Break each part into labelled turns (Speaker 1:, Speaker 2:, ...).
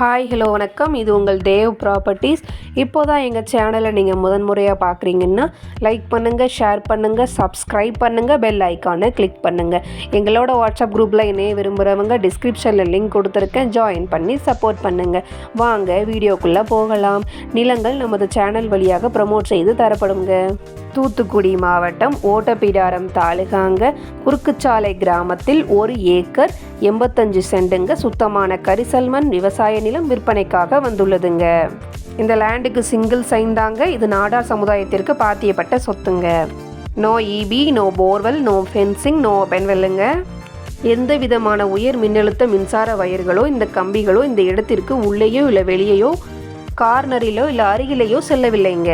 Speaker 1: Hi hello வணக்கம். இது உங்கள் தேவ் ப்ராப்பர்ட்டிஸ் இப்போ தான் எங்கள் சேனலை நீங்கள் முதன்முறையாக பார்க்குறீங்கன்னா லைக் பண்ணுங்கள் ஷேர் பண்ணுங்கள் சப்ஸ்கிரைப் பண்ணுங்கள் பெல் ஐக்கானை கிளிக் பண்ணுங்கள் எங்களோட வாட்ஸ்அப் குரூப்பில் இணைய விரும்புகிறவங்க டிஸ்கிரிப்ஷனில் லிங்க் கொடுத்துருக்கேன். ஜாயின் பண்ணி சப்போர்ட் பண்ணுங்கள் வாங்க வீடியோக்குள்ளே போகலாம். நிலங்கள் நமது சேனல் வழியாக ப்ரமோட் செய்து தரப்படுங்க. தூத்துக்குடி மாவட்டம் ஓட்டப்பிடாரம் தாலுகாங்க குறுக்குச்சாலை கிராமத்தில் ஒரு ஏக்கர் எண்பத்தஞ்சு செண்டுங்க சுத்தமான கரிசல்மண் விவசாய நிலம் விற்பனைக்காக வந்துள்ளதுங்க. இந்த லேண்டுக்கு சிங்கிள் சைன் தாங்க இது நாடார் சமுதாயத்திற்கு பாத்தியப்பட்ட சொத்துங்க. No EB no borewell no fencing no பென்வெல்லுங்க. எந்த விதமான உயர் மின்னழுத்த மின்சார வயர்களோ இந்த கம்பிகளோ இந்த இடத்திற்கு உள்ளேயோ இல்லை வெளியேயோ கார்னரிலோ இல்லை அருகிலேயோ செல்லவில்லைங்க.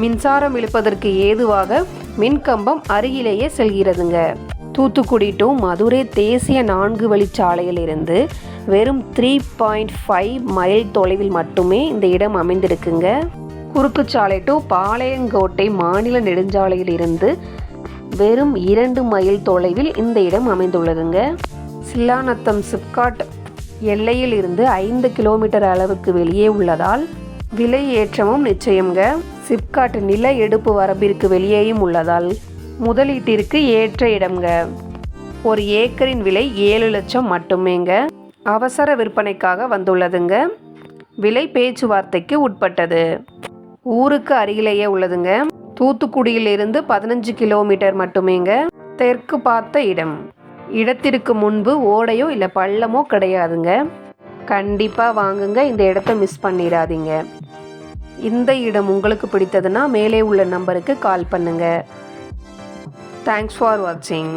Speaker 1: மின்சாரம் இழுப்பதற்கு ஏதுவாக மின்கம்பம் அருகிலேயே செல்கிறதுங்க. தூத்துக்குடி டு மதுரை தேசிய நான்கு வழிச்சாலையிலிருந்து வெறும் த்ரீ பாயிண்ட் ஃபைவ் மைல் தொலைவில் மட்டுமே இந்த இடம் அமைந்திருக்குங்க. குறுக்குச்சாலை டு பாளையங்கோட்டை மாநில நெடுஞ்சாலையில் இருந்து வெறும் இரண்டு மைல் தொலைவில் இந்த இடம் அமைந்துள்ளதுங்க. சில்லாநத்தம் சிப்காட் எல்லையில் இருந்து ஐந்து கிலோமீட்டர் அளவுக்கு வெளியே உள்ளதால் விலை ஏற்றமும் நிச்சயம்ங்க. சிப்காட் நில எடுப்பு வரம்பிற்கு வெளியேயும் உள்ளதால் முதலீட்டிற்கு ஏற்ற இடம்ங்க. ஒரு ஏக்கரின் விலை ஏழு லட்சம் மட்டுமேங்க. அவசர விற்பனைக்காக வந்துள்ளதுங்க. விலை பேச்சுவார்த்தைக்கு உட்பட்டது. ஊருக்கு அருகிலேயே உள்ளதுங்க. தூத்துக்குடியிலிருந்து பதினஞ்சு கிலோமீட்டர் மட்டுமேங்க. தெற்கு பார்த்த இடம். இடத்திற்கு முன்பு ஓடையோ இல்லை பள்ளமோ கிடையாதுங்க. கண்டிப்பாக வாங்குங்க. இந்த இடத்த மிஸ் பண்ணிடாதீங்க இந்த இடம் உங்களுக்கு பிடித்ததுன்னா மேலே உள்ள நம்பருக்கு கால் பண்ணுங்கள் தேங்க்ஸ் ஃபார் வாட்சிங்